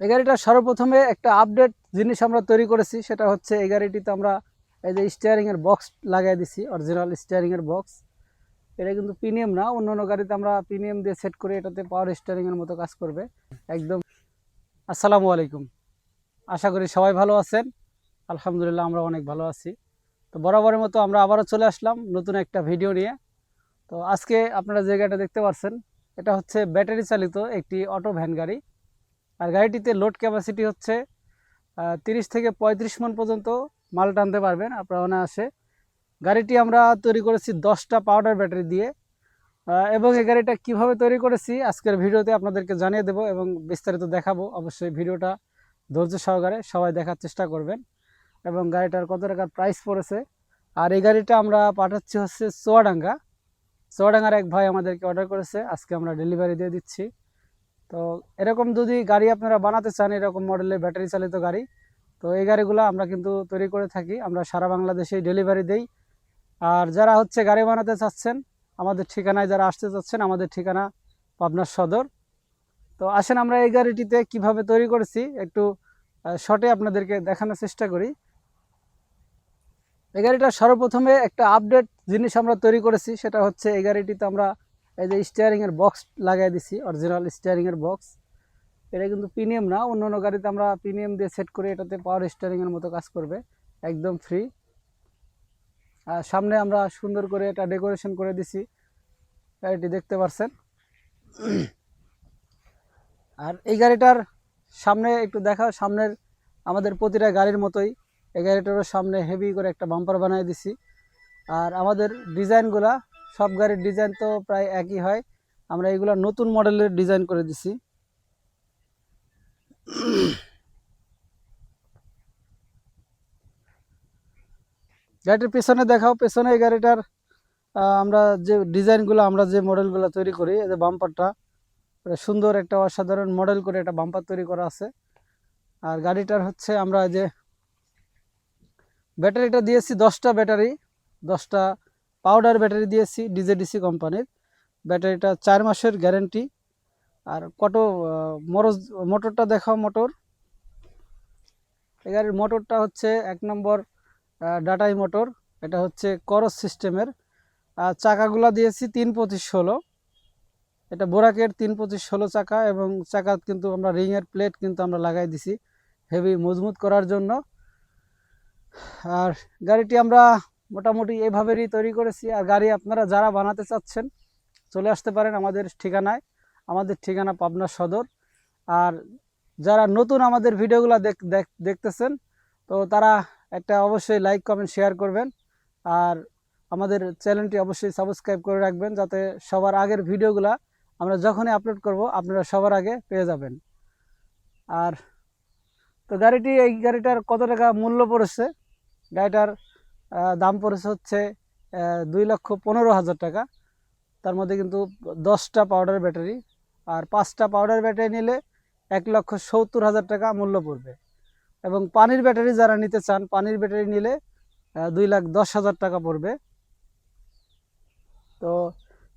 এই গাড়িটা সর্বপ্রথমে একটা আপডেট জিনিস আমরা তৈরি করেছি, সেটা হচ্ছে এই গাড়িটিতে আমরা এই যে স্টিয়ারিংয়ের বক্স লাগাই দিছি অরিজিনাল স্টিয়ারিংয়ের বক্স এটা কিন্তু প্রিমিয়াম না অন্য অন্য গাড়িতে আমরা প্রিমিয়াম দিয়ে সেট করে এটাতে পাওয়ার স্টিয়ারিংয়ের মতো কাজ করবে। একদম। আসসালামু আলাইকুম। আশা করি সবাই ভালো আছেন। আলহামদুলিল্লাহ আমরা অনেক ভালো আছি। তো বরাবরের মতো আমরা আবারও চলে আসলাম নতুন একটা ভিডিও নিয়ে। তো আজকে আপনারা যে গাড়িটা দেখতে পাচ্ছেন এটা হচ্ছে ব্যাটারি চালিত একটি অটো ভ্যান গাড়ি। আর গাড়িটিতে লোড ক্যাপাসিটি হচ্ছে তিরিশ থেকে পঁয়ত্রিশ মন পর্যন্ত মাল টানতে পারবেন আপনারা অনায়াসে। গাড়িটি আমরা তৈরি করেছি দশটা পাউডার ব্যাটারি দিয়ে। এবং এই গাড়িটা কীভাবে তৈরি করেছি আজকের ভিডিওতে আপনাদেরকে জানিয়ে দেব এবং বিস্তারিত দেখাবো। অবশ্যই ভিডিওটা ধৈর্য সহকারে সবাই দেখার চেষ্টা করবেন এবং গাড়িটার কত টাকার প্রাইস পড়েছে। আর এই গাড়িটা আমরা পাঠাচ্ছি হচ্ছে চুয়াডাঙ্গা। চুয়াডাঙ্গার এক ভাই আমাদেরকে অর্ডার করেছে। আজকে আমরা ডেলিভারি দিয়ে দিচ্ছি। তো এরকম যদি গাড়ি আপনারা বানাতে চান, এরকম মডেলের ব্যাটারি চালিত গাড়ি, তো এই গাড়িগুলো আমরা কিন্তু তৈরি করে থাকি। আমরা সারা বাংলাদেশেই ডেলিভারি দেই। আর যারা হচ্ছে গাড়ি বানাতে চাচ্ছেন, আমাদের ঠিকানায় যারা আসতে চাচ্ছেন, আমাদের ঠিকানা পাবনার সদর। তো আসেন আমরা এই গাড়িটিতে কীভাবে তৈরি করেছি, একটু শর্টে আপনাদেরকে দেখানোর চেষ্টা করি। এই গাড়িটা সর্বপ্রথমে একটা আপডেট জিনিস আমরা তৈরি করেছি, সেটা হচ্ছে এই গাড়িটিতে আমরা এই যে স্টিয়ারিংয়ের বক্স লাগাই দিছি অরিজিনাল স্টিয়ারিংয়ের বক্স এটা কিন্তু প্রিমিয়াম না অন্য অন্য গাড়িতে আমরা প্রিমিয়াম দিয়ে সেট করে এটাতে পাওয়ার স্টিয়ারিংয়ের মতো কাজ করবে, একদম ফ্রি আর সামনে আমরা সুন্দর করে এটা ডেকোরেশন করে দিছি, গাড়িটি দেখতে পারছেন। আর এই গাড়িটার সামনে একটু দেখা সামনের আমাদের প্রতিটা গাড়ির মতোই, এই গাড়িটারও সামনে হেভি করে একটা বাম্পার বানিয়ে দিছি। আর আমাদের ডিজাইনগুলা সব গাড়ির ডিজাইন তো প্রায় একই হয়। আমরা এইগুলা নতুন মডেলের ডিজাইন করে দিছি। গাড়িটির পেছনে দেখাও, পেছনে এই গাড়িটার আমরা যে ডিজাইনগুলো, আমরা যে মডেলগুলো তৈরি করি, এই যে বাম্পারটা সুন্দর একটা অসাধারণ মডেল করে একটা বাম্পার তৈরি করা আছে। আর গাড়িটার হচ্ছে আমরা যে, ব্যাটারিটা দিয়েছি দশটা ব্যাটারি, দশটা পাউডার ব্যাটারি দিয়েছি ডিজেডিসি কোম্পানির। ব্যাটারিটা চার মাসের গ্যারেন্টি। আর কত মরজ, মোটরটা দেখাও মোটর। এই গাড়ির মোটরটা হচ্ছে এক নম্বর ডাটাই মোটর। এটা হচ্ছে করস সিস্টেমের। আর চাকাগুলা দিয়েছি তিন পঁচিশ ষোলো। এটা বোরাকের তিন পঁচিশ ষোলো চাকা এবং চাকা কিন্তু আমরা রিংয়ের প্লেট কিন্তু আমরা লাগাই দিছি হেভি মজবুত করার জন্য। আর গাড়িটি আমরা মোটামুটি এইভাবেই তৈরি করেছি। আর গাড়ি আপনারা যারা বানাতে চাচ্ছেন, চলে আসতে পারেন আমাদের ঠিকানায়। আমাদের ঠিকানা পাবনা সদর। আর যারা নতুন আমাদের ভিডিওগুলো দেখ- দেখ- দেখতেছেন, তো তারা একটা অবশ্যই লাইক, কমেন্ট, শেয়ার করবেন। আর আমাদের চ্যানেলটি অবশ্যই সাবস্ক্রাইব করে রাখবেন, যাতে সবার আগের ভিডিওগুলা আমরা যখনই আপলোড করব, আপনারা সবার আগে পেয়ে যাবেন। আর তো গাড়িটি, এই গাড়িটার কত টাকা মূল্য পড়েছে? গাড়িটার দাম পড়েছে হচ্ছে দুই লক্ষ পনেরো হাজার টাকা। তার মধ্যে কিন্তু দশটা পাউডার ব্যাটারি আর পাঁচটা পাউডার ব্যাটারি নিলে এক লক্ষ সত্তর হাজার টাকা মূল্য পড়বে। এবং পানির ব্যাটারি যারা নিতে চান, পানির ব্যাটারি নিলে দুই লাখ দশ হাজার টাকা পড়বে। তো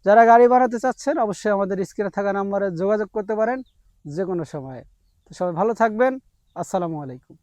যারা গাড়ি বানাতে চাচ্ছেন, অবশ্যই আমাদের স্ক্রিনে থাকা নাম্বারে যোগাযোগ করতে পারেন যে কোনো সময়ে। তো সবাই ভালো থাকবেন। আসসালামু আলাইকুম।